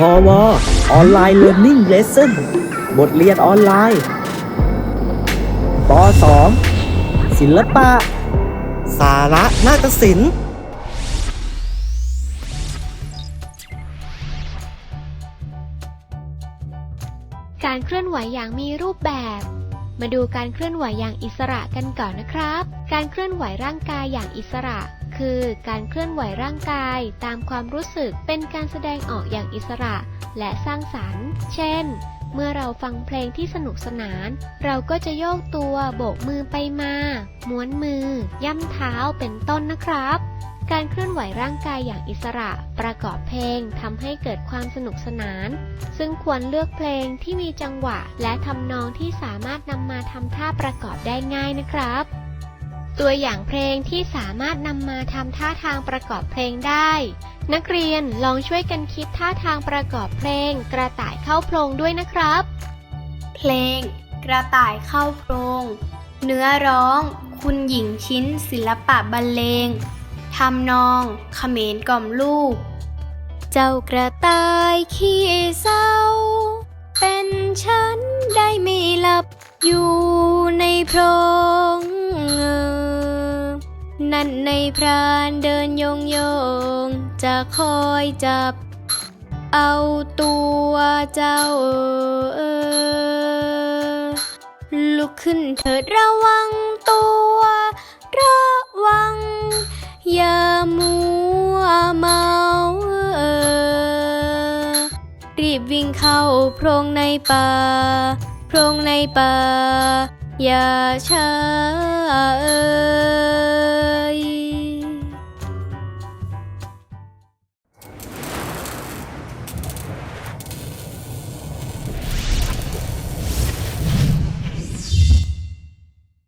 พอวออนไลน์เรียน i ิ g เลส s o n บทเรียนออนไลน์ป .2 ศิลปะ สาระนาฏศิลป์การเคลื่อนไหวอย่างมีรูปแบบ มาดูการเคลื่อนไหวอย่างอิสระกันก่อนนะครับ การเคลื่อนไหวร่างกายอย่างอิสระ คือ การเคลื่อนไหวร่างกายตามความรู้สึกเป็นการแสดงออกอย่างอิสระ และสร้างสรรค์ เช่น เมื่อเราฟังเพลงที่สนุกสนาน เราก็จะโยกตัวโบกมือไปมา ม้วนมือ ย่ำเท้าเป็นต้นนะครับ การเคลื่อนไหวร่างกายอย่างอิสระ ประกอบเพลงทำให้เกิดความสนุกสนาน ซึ่งควรเลือกเพลงที่มีจังหวะ และทำนองที่สามารถนำมาทำท่าประกอบได้ง่ายนะครับ ตัวอย่างเพลงที่สามารถนำมาทำท่าทางประกอบเพลงได้ นักเรียนลองช่วยกันคิดท่าทางประกอบเพลง กระต่ายเข้าโพรงด้วยนะครับ เพลง กระต่ายเข้าโพรง เนื้อร้อง คุณหญิงชิ้นศิลปะบรรเลงทำนองเขมรกล่อมลูก เจ้ากระต่ายขี้เศร้า เป็นฉันได้ไม่หลับอยู่ในโพรง นั่นในพรานเดินโยงโยง จะคอยจับ เอาตัวเจ้าเออลุกขึ้นเถิดระวังตัว ระวัง อย่ามัวเมาเออรีบวิ่งเข้าโพรงในป่า โพรงในป่า อย่าช้าเออ